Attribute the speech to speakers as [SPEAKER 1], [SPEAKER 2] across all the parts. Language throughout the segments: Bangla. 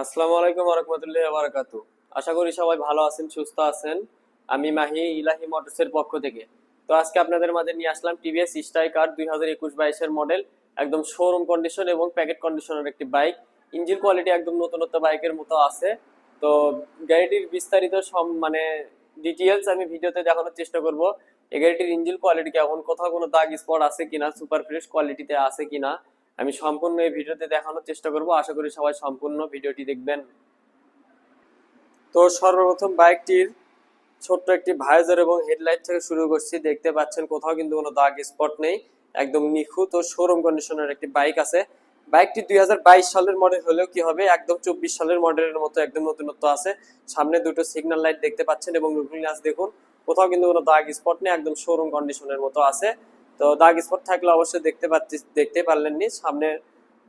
[SPEAKER 1] আসসালামু আলাইকুম রহমতুল্লাহ বারাকাত আশা করি সবাই ভালো আছেন, সুস্থ আছেন। আমি মাহি ইলাহি মোটরসের পক্ষ থেকে। তো আজকে আপনাদের মাঝে নিয়ে আসলাম টিভিএস স্ট্রাইকার দুই হাজার একুশ বাইশের মডেল, একদম শোরুম কন্ডিশন এবং প্যাকেট কন্ডিশনের একটি বাইক। ইঞ্জিন কোয়ালিটি একদম নতুনত্ব বাইকের মতো আছে। তো গাড়িটির বিস্তারিত সব মানে ডিটেলস আমি ভিডিওতে দেখানোর চেষ্টা করব। এই গাড়িটির ইঞ্জিন কোয়ালিটি কেমন, কোথাও কোনো দাগ স্পট আছে কিনা সুপার ফ্রেশ কোয়ালিটিতে আছে কিনা। আমি সম্পূর্ণ এই ভিডিওতে দেখানোর চেষ্টা করব। আশা করি সবাই সম্পূর্ণ ভিডিওটি দেখবেন। তো সর্বপ্রথম বাইকটির ছোট্ট একটি ভাইজার এবং হেডলাইট থেকে শুরু করছি। দেখতে পাচ্ছেন কোথাও কিন্তু কোনো দাগ স্পট নেই, একদম নিখুঁত ও শোরুম কন্ডিশনের একটি বাইক আছে। বাইকটি দুই হাজার বাইশ সালের মডেল হলেও কি হবে, একদম চব্বিশ সালের মডেলের মতো একদম নতুনত্ব আছে। সামনে দুটো সিগন্যাল লাইট দেখতে পাচ্ছেন এবং লুকিং গ্লাস দেখুন, কোথাও কিন্তু কোনো দাগ স্পট নেই, একদম শোরুম কন্ডিশনের মতো আছে। তো দাগ স্পট থাকলে অবশ্যই দেখতে পাচ্ছি দেখতে পারলেননি। সামনে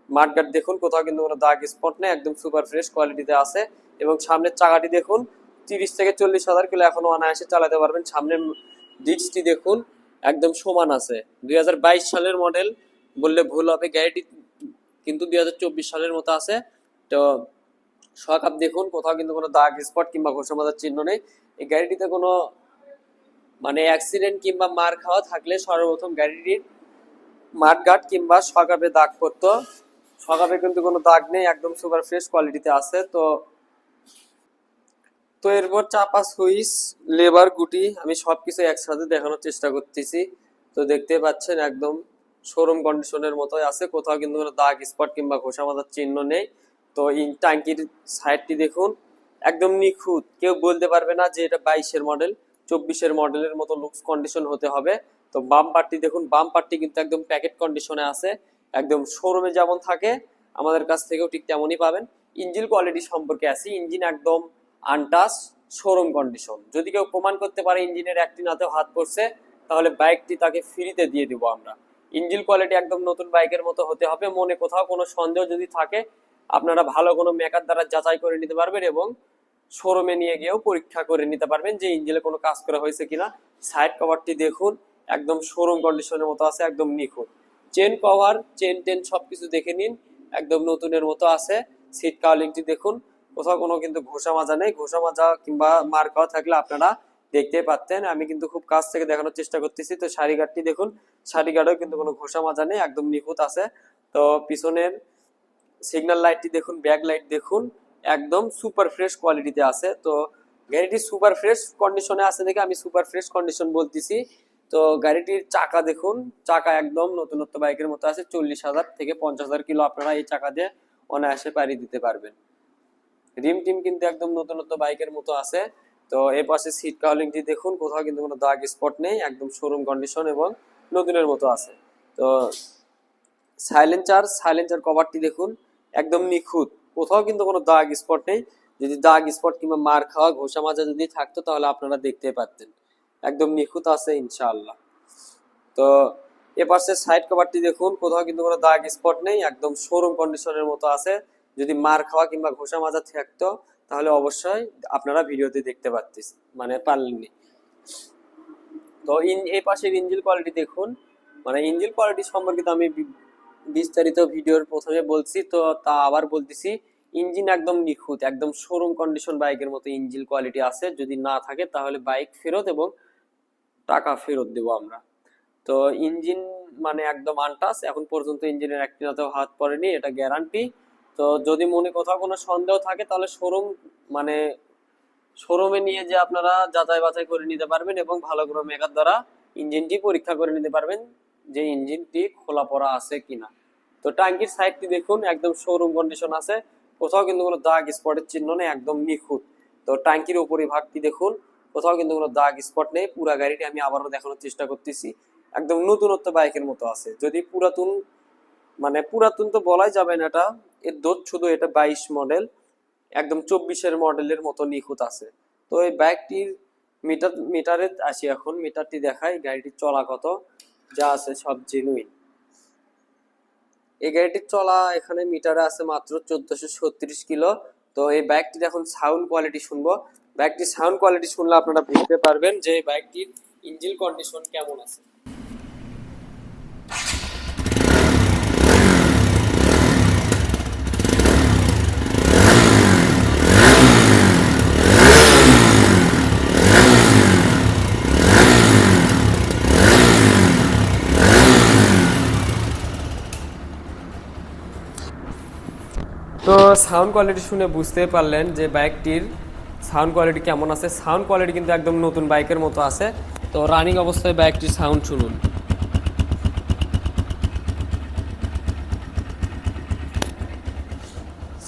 [SPEAKER 1] মাঠগাট দেখুন, কোথাও কিন্তু কোনো দাগ স্পট নেই, একদম সুপার ফ্রেশ কোয়ালিটিতে আছে। এবং সামনের চাকাটি দেখুন, তিরিশ থেকে চল্লিশ হাজার কিলো এখনও অনায়াসে চালাতে পারবেন। সামনের ডিস্কটি দেখুন, একদম সমান আছে। দুই হাজার বাইশ সালের মডেল, বললে ভুল হবে গাড়িটি কিন্তু দুই হাজার চব্বিশ সালের মতো আছে। তো শক আপ দেখুন, কোথাও কিন্তু কোনো দাগ স্পট কিংবা ঘোষমাদার চিহ্ন নেই। এই গাড়িটিতে কোনো মানে অ্যাক্সিডেন্ট কিংবা মার খাওয়া থাকলে সর্বপ্রথম গাড়িটির মাঠঘাট কিংবা সকাপে দাগ পড়তো। সকাপে কিন্তু কোনো দাগ নেই, একদম সুপার ফ্রেশ কোয়ালিটিতে আছে। তো তো এরপর চাপা সুইচ লেবার গুটি, আমি সবকিছু একসাথে দেখানোর চেষ্টা করতেছি। তো দেখতে পাচ্ছেন একদম শোরুম কন্ডিশনের মতোই আছে। কোথাও কিন্তু কোনো দাগ স্পট কিংবা ঘষা মাথার চিহ্ন নেই। তো ইন ট্যাঙ্কির সাইডটি দেখুন, একদম নিখুঁত। কেউ বলতে পারবে না যে এটা বাইশের মডেল চব্বিশের মডেলের মতো লুকস কন্ডিশন হতে হবে। তো বাম পার্টটি দেখুন, বাম পার্টটি কিন্তু একদম প্যাকেট কন্ডিশনে আছে, একদম শোরুমে যেমন থাকে, আমাদের কাছ থেকেও ঠিক তেমনই পাবেন। ইঞ্জিন কোয়ালিটি সম্পর্কে আসি ইঞ্জিন একদম আনটাস শোরুম কন্ডিশন যদি কেউ প্রমাণ করতে পারে ইঞ্জিনের একটি নাতেও হাত পড়ছে তাহলে বাইকটি তাকে ফ্রিতে দিয়ে দিব আমরা। ইঞ্জিন কোয়ালিটি একদম নতুন বাইকের মতো হতে হবে, মনে কোথাও কোনো সন্দেহ যদি থাকে, আপনারা ভালো কোনো মেকার দ্বারা যাচাই করে নিতে পারবেন এবং শোরুমে নিয়ে গিয়েও পরীক্ষা করে নিতে পারবেন যে ইঞ্জিনে কোনো কাজ করা হয়েছে কিনা। সাইড কভারটি দেখুন, একদম শোরুম কন্ডিশনের মতো আছে, একদম নিখুঁত। চেন কভার, চেন টেন সবকিছু দেখে নিন, একদম নতুনের মতো আছে। সিট কাউলিংটি দেখুন, কোথাও কোনো কিন্তু ঘোষা মাজা নেই। ঘোষা মাজা কিংবা মার খাওয়া থাকলে আপনারা দেখতে পারতেন। আমি কিন্তু খুব কাছ থেকে দেখানোর চেষ্টা করতেছি। তো শাড়ি দেখুন, শাড়ি কিন্তু কোনো ঘোষা মাজা নেই, একদম নিখুঁত আছে। তো পিছনের সিগন্যাল লাইটটি দেখুন ব্যাক লাইট দেখুন। একদম সুপার ফ্রেশ কোয়ালিটিতে আছে। তো গাড়িটি সুপার ফ্রেশ কন্ডিশনে আছে দেখে আমি সুপার ফ্রেশ কন্ডিশন বলতেছি। তো গাড়িটির চাকা দেখুন, চাকা একদম নতুনত্ব বাইকের মতো আছে, চল্লিশ হাজার থেকে পঞ্চাশ হাজার কিলো আপনারা এই চাকা দিয়ে অনায়াসে পাড়ি দিতে পারবেন। রিম টিম কিন্তু একদম নতুনত্ব বাইকের মতো আছে। তো এ পাশে সিট কাউলিংটি দেখুন, কোথাও কিন্তু কোনো দাগ স্পট নেই, একদম শোরুম কন্ডিশন এবং নতুনের মতো আছে। তো সাইলেন্সার সাইলেন্সার কভারটি দেখুন, একদম নিখুঁত। কোথাও কিন্তু কোনো দাগ স্পট নেই। যদি দাগ স্পট কিংবা মার খাওয়া, ঘোষা মাজা যদি থাকতো, তাহলে আপনারা দেখতে পারতেন। একদম নিখুঁত আছে ইনশাআল্লাহ। তো এ পাশে সাইড কভারটি দেখুন, কোথাও কিন্তু কোনো দাগ স্পট নেই, একদম শোরুম কন্ডিশনের মতো আছে। যদি মার খাওয়া কিংবা ঘোষা মাজা থাকতো, তাহলে অবশ্যই আপনারা ভিডিওতে দেখতে পারতেন মানে পারলেননি তো এই পাশের ইঞ্জিন কোয়ালিটি দেখুন। মানে ইঞ্জিল কোয়ালিটি সম্পর্কে তো আমি বিস্তারিত ভিডিওর প্রথমে বলছি, তো তা আবার বলতেছি, ইঞ্জিন একদম নিখুঁত, একদম শোরুম কন্ডিশন বাইকের মতো ইঞ্জিন কোয়ালিটি আছে, যদি না থাকে তাহলে বাইক ফেরত এবং টাকা ফেরত দেবো আমরা। তো ইঞ্জিন মানে একদম আনটাস এখন পর্যন্ত ইঞ্জিনের একটিনাতেও হাত পড়েনি, এটা গ্যারান্টি তো যদি মনে কোথাও কোনো সন্দেহ থাকে তাহলে শোরুম মানে শোরুমে নিয়ে যে আপনারা যাচাই বাছাই করে নিতে পারবেন এবং ভালো করে মেকার দ্বারা ইঞ্জিনটি পরীক্ষা করে নিতে পারবেন। যে ইঞ্জিনটি খোলা পড়া আছে কিনা। তো ট্যাঙ্কির সাইডটি দেখুন, একদম শোরুম কন্ডিশন আছে। কোথাও কিন্তু কোনো দাগ স্পটের চিহ্ন নেই, একদম নিখুঁত। তো ট্যাঙ্কির উপরিভাগটি দেখুন, কোথাও কিন্তু কোনো দাগ স্পট নেই। পুরা গাড়িটি আমি আবারও দেখানোর চেষ্টা করতেছি। একদম নতুনত্ব বাইকের মতো আছে। যদি পুরাতন মানে পুরাতন তো বলাই যাবে না এটা। এর দোষ শুধু এটা বাইশ মডেল একদম চব্বিশের মডেলের মতো নিখুঁত আছে। তো এই বাইকটির মিটার মিটারে আসি এখন মিটারটি দেখাই গাড়িটির চলা কত যা আছে সব জেনুইন এই গাড়িটির চলা এখানে মিটারে আছে মাত্র চোদ্দশো ছত্রিশ কিলো। তো এই বাইকটির এখন সাউন্ড কোয়ালিটি শুনব। বাইকটির সাউন্ড কোয়ালিটি শুনলে আপনারা বুঝতে পারবেন যে বাইকটির ইঞ্জিন কন্ডিশন কেমন আছে। তো সাউন্ড কোয়ালিটি শুনে বুঝতে পারলেন যে বাইকটির সাউন্ড কোয়ালিটি কেমন আছে। সাউন্ড কোয়ালিটি কিন্তু একদম নতুন বাইকের মতো আছে। তো রানিং অবস্থায় বাইকটির সাউন্ড শুনুন।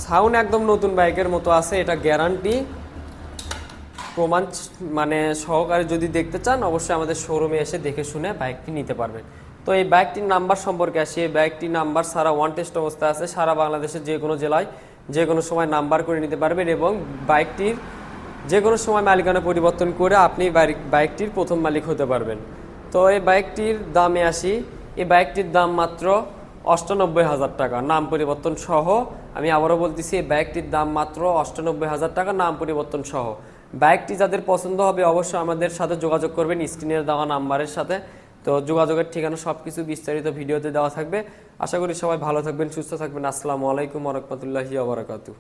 [SPEAKER 1] সাউন্ড একদম নতুন বাইকের মতো আছে, এটা গ্যারান্টি প্রমাণ মানে সহকারে যদি দেখতে চান, অবশ্যই আমাদের শোরুমে এসে দেখে শুনে বাইকটি নিতে পারবেন। তো এই বাইকটির নাম্বার সম্পর্কে আসি। এই বাইকটির নাম্বার সারা ওয়ান টেস্ট অবস্থায় আছে। সারা বাংলাদেশের যে কোনো জেলায় যে কোনো সময় নাম্বার করে নিতে পারবেন এবং বাইকটির যে কোনো সময় মালিকানা পরিবর্তন করে আপনি বাইক- বাইকটির প্রথম মালিক হতে পারবেন। তো এই বাইকটির দামে আসি। এই বাইকটির দাম মাত্র অষ্টানব্বই হাজার টাকা। নাম পরিবর্তন সহ আমি আবারও বলতেছি, এই বাইকটির দাম মাত্র অষ্টানব্বই হাজার টাকা, নাম পরিবর্তন সহ। বাইকটি যাদের পছন্দ হবে অবশ্যই আমাদের সাথে যোগাযোগ করবেন। স্ক্রিনের দেওয়া নাম্বারের সাথে তো যোগাযোগের ঠিকানা সব কিছু বিস্তারিত ভিডিওতে দেওয়া থাকবে। আশা করি সবাই ভালো থাকবেন, সুস্থ থাকবেন। আসসালামু আলাইকুম রহমতুল্লাহি আবরাকাতু